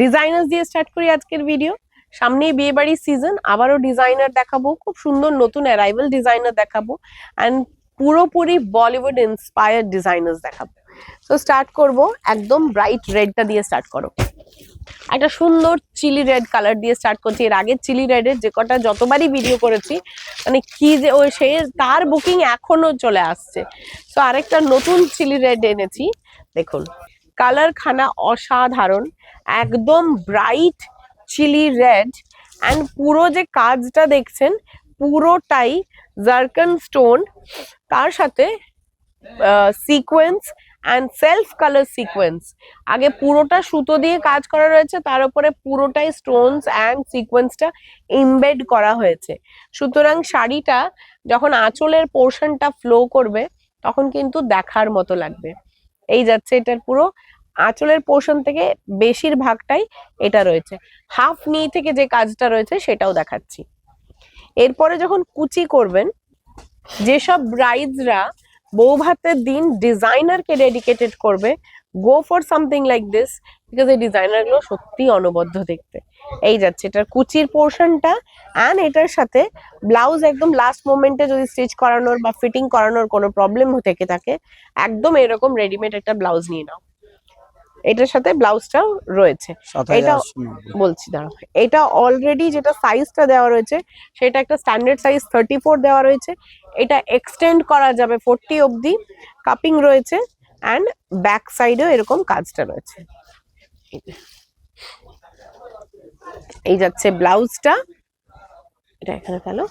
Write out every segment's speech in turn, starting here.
Designer দিয়ে start করি আজকের ভিডিও সামনেই বিয়ে বাড়ির সিজন আবারও ডিজাইনার দেখাবো, খুব সুন্দর নতুন অ্যারাইভাল ডিজাইনার দেখাবো অ্যান্ড পুরোপুরি বলিউড ইন্সপায়ার্ড ডিজাইনার্স দেখাবো। তো স্টার্ট করব, একদম ব্রাইট রেডটা দিয়ে স্টার্ট করো। একটা সুন্দর চিলি রেড কালার দিয়ে স্টার্ট করছি। এর আগে চিলি রেডের যে কটা যতবারই ভিডিও করেছি মানে কি যে ওই সে তার বুকিং এখনও চলে আসছে। তো আরেকটা নতুন চিলি রেড এনেছি, দেখুন। কালার খানা অসাধারণ, একদম ব্রাইট চিলি রেড অ্যান্ড পুরো যে কাজটা দেখছেন, পুরোটাই জার্কন স্টোন তার সাথে sequence and self colour sequence আগে পুরোটা সুতো দিয়ে কাজ করা রয়েছে, তার উপরে পুরোটাই স্টোনস অ্যান্ড সিকোয়েন্সটা ইমবেড করা হয়েছে। সুতরাং শাড়িটা যখন আঁচলের পোর্শনটা ফ্লো করবে, তখন কিন্তু দেখার মতো লাগবে। এই যাচ্ছে এটার পুরো আঁচলের পোর্শন থেকে বেশিরভাগটাই এটা রয়েছে। হাফ নি থেকে যে কাজটা রয়েছে সেটাও দেখাচ্ছি। এরপরে যখন কুচি করবেন, যেসব ব্রাইডসরা বউ ভাতের দিন ডিজাইনারকে ডেডিকেটেড করবে। Go for something like this because এই ডিজাইনারগুলো সত্যি অনবদ্য দেখতে। এই যাচ্ছে, এটার কুচির পোর্শনটা অ্যান্ড এটার সাথে ব্লাউজ একদম লাস্ট মোমেন্টে যদি স্টিচ করানোর বা ফিটিং করানোর কোনো প্রবলেম থেকে থাকে, একদম এরকম রেডিমেড একটা ব্লাউজ নিয়ে নাও। এটার সাথে ব্লাউজটাও রয়েছে। এটা। বলছি দাঁড়াও। এটা অলরেডি যেটা সাইজটা দেওয়া রয়েছে সেটা একটা স্ট্যান্ডার্ড সাইজ থার্টি ফোর দেওয়া রয়েছে। এটা এক্সটেন্ড করা যাবে ফোরটি অবধি। কাপিং রয়েছে অ্যান্ড ব্যাক সাইডেও এরকম কাজটা রয়েছে। এই যাচ্ছে ব্লাউজটা। এটা এখানে ফেলো।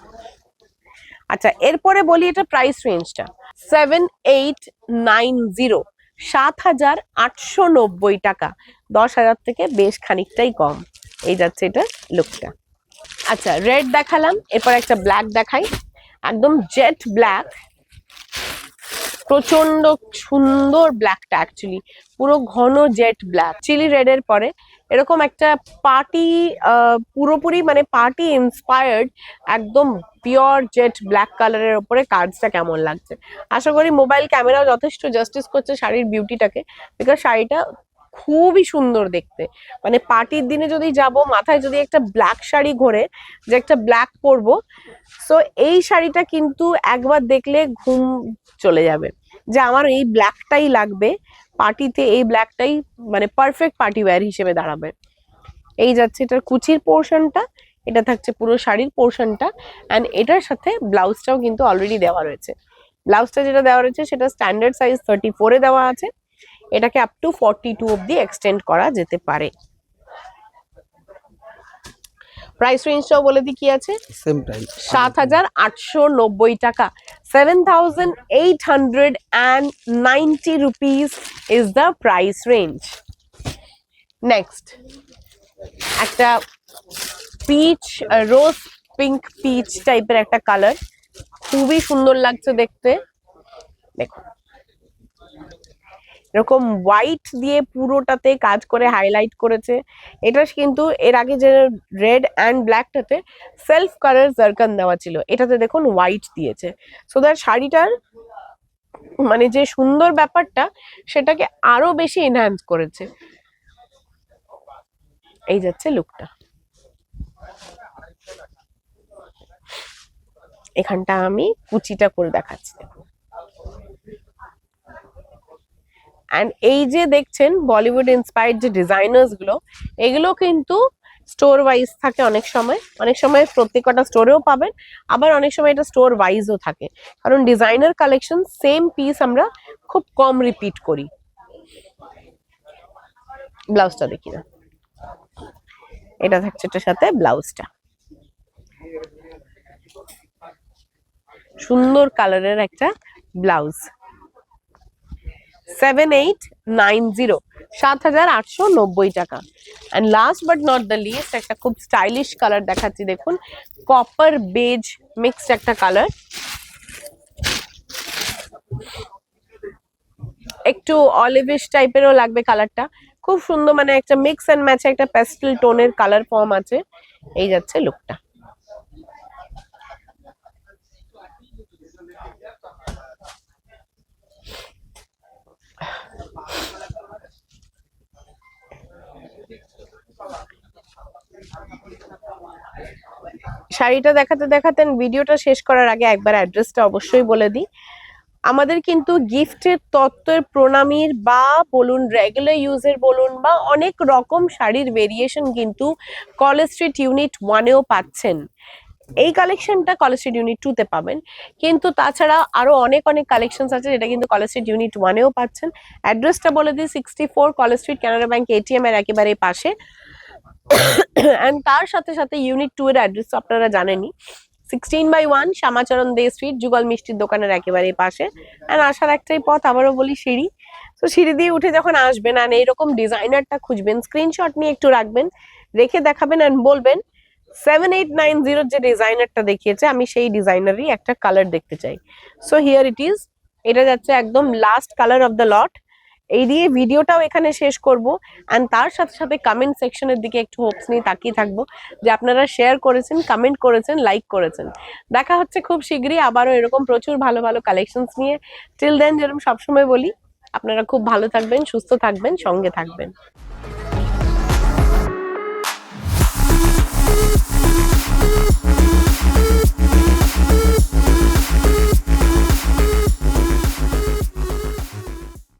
আচ্ছা এরপরে বলি এটা প্রাইস রেঞ্জটা সেভেন এইট নাইন জিরো সাত হাজার আটশো নব্বই টাকা। দশ হাজার থেকে বেশ খানিকটাই কম। এই যাচ্ছে এটা লুকটা আচ্ছা রেড দেখালাম, এরপর একটা ব্ল্যাক দেখাই। একদম জেট ব্ল্যাক প্রচণ্ড সুন্দর ব্ল্যাকটা অ্যাকচুয়ালি পুরো ঘন জেট ব্ল্যাক চিলি রেডের পরে। এরকম একটা পার্টি পুরোপুরি মানে পার্টি ইন্সপায়ার্ড একদম পিওর জেট ব্ল্যাক কালারের ওপরে কার্ডসটা কেমন লাগছে। আশা করি মোবাইল ক্যামেরাও যথেষ্ট জাস্টিস করছে শাড়ির বিউটিটাকে বিকজ শাড়িটা খুবই সুন্দর দেখতে। মানে পার্টির দিনে যদি যাব, মাথায় যদি একটা ব্ল্যাক শাড়ি ঘোরে, যে একটা ব্ল্যাক পরবো সো এই শাড়িটা কিন্তু একবার দেখলে ঘুম চলে যাবে। যে আমার এই ব্ল্যাকটাই লাগবে, পার্টিতে এই ব্ল্যাকটাই মানে পারফেক্ট পার্টি ওয়্যার হিসেবে দাঁড়াবে। এই যাচ্ছে এটার কুচির পোর্শনটা এটা থাকছে পুরো শাড়ির পোর্শনটা অ্যান্ড এটার সাথে ব্লাউজটাও কিন্তু অলরেডি দেওয়া রয়েছে। ব্লাউজটা যেটা দেওয়া রয়েছে, সেটা স্ট্যান্ডার্ড সাইজ থার্টি ফোরে দেওয়া আছে। এটাকে আপ টু ফর্টি টু অব্দি এক্সটেন্ড করা যেতে পারে। প্রাইস রেঞ্জটাও বলে দিই কি আছে? সেম প্রাইস সাত হাজার আটশো নব্বই টাকা। Seven thousand eight hundred and ninety rupees is the price range next একটা পিচ রোজ পিঙ্ক পিচ টাইপের একটা কালার খুবই সুন্দর লাগছে দেখতে। দেখো। এরকম হোয়াইট দিয়ে পুরোটাতে কাজ করে হাইলাইট করেছে। এটা কিন্তু এর আগে যে রেড অ্যান্ড ব্ল্যাকটাতে সেলফ কালার জারকান দেওয়া ছিল, এটাতে দেখুন হোয়াইট দিয়েছে। সো দ্যাট শাড়িটার মানে যে সুন্দর ব্যাপারটা, সেটাকে আরও বেশি এনহ্যান্স করেছে। এই যাচ্ছে লুকটা এখানটা আমি কুচিটা করে দেখাচ্ছি। দেখুন অ্যান্ড এই যে দেখছেন বলিউড ইন্সপায়ার্ড যে ডিজাইনার্সগুলো, এগুলো কিন্তু স্টোর ওয়াইজ থাকে অনেক সময়। অনেক সময় প্রত্যেকটা স্টোরেও পাবেন, আবার অনেক সময় এটা স্টোর ওয়াইজও থাকে। কারণ ডিজাইনার কালেকশন সেম পিস আমরা খুব কম রিপিট করি। ব্লাউজটা দেখি না। এটা থাকছে এটার সাথে ব্লাউজটা সুন্দর কালারের একটা blouse seven eight nine zero সাত হাজার আটশো নব্বই টাকা। And last but not the least একটা খুব স্টাইলিশ কালার দেখাচ্ছি, দেখুন কপার বেজ মিক্সড একটা কালার একটু অলিভিশ টাইপেরও লাগবে কালারটা খুব সুন্দর মানে একটা মিক্স অ্যান্ড ম্যাচে একটা প্যাস্টেল টোনের কালার ফর্ম আছে। এই যাচ্ছে লুকটা শাড়িটা দেখাতে দেখাতে ভিডিওটা শেষ করার আগে একবার অ্যাড্রেসটা অবশ্যই বলে দিই। আমাদের কিন্তু গিফটের তত্ত্বের প্রণামীর বা বলুন রেগুলার ইউজের বলুন বা অনেক রকম শাড়ির ভেরিয়েশন কিন্তু কলেজ স্ট্রিট ইউনিট ওয়ানেও পাচ্ছেন। এই কালেকশনটা কলেজ স্ট্রিট ইউনিট টুতে পাবেন। কিন্তু তাছাড়া আরও অনেক অনেক কালেকশনস আছে যেটা কিন্তু কলেজ স্ট্রিট ইউনিট ওয়ানেও পাচ্ছেন। অ্যাড্রেসটা বলে দিই sixty four college street Canada bank ATM এর একেবারে পাশে। অ্যান্ড তার সাথে সাথে ইউনিট টু এর অ্যাড্রেস আপনারা জানেনই। Sixteen by one Shyamacharan De street Jugal মিষ্টির দোকানের একেবারে পাশে। অ্যান্ড আসার একটাই পথ, আবারও বলি সিঁড়ি। তো সিঁড়ি দিয়ে উঠে যখন আসবেন অ্যান্ড এইরকম ডিজাইনারটা খুঁজবেন স্ক্রিনশট নিয়ে একটু রাখবেন, রেখে দেখাবেন অ্যান্ড বলবেন সেভেন এইট নাইন জিরোর যে ডিজাইনারটা দেখিয়েছে, আমি সেই ডিজাইনারই একটা কালার দেখতে চাই। সো হিয়ার ইট ইজ এটা যাচ্ছে একদম last colour of the lot এই দিয়ে ভিডিওটাও এখানে শেষ করব। অ্যান্ড তার সাথে সাথে কমেন্ট সেকশনের দিকে একটু হোপস নিয়ে তাকিয়ে থাকব যে আপনারা শেয়ার করেছেন কমেন্ট করেছেন লাইক করেছেন। দেখা হচ্ছে খুব শীঘ্রই আবারও এরকম প্রচুর ভালো ভালো কালেকশনস নিয়ে। টিল দেন যেরকম সবসময় বলি, আপনারা খুব ভালো থাকবেন, সুস্থ থাকবেন, সঙ্গে থাকবেন।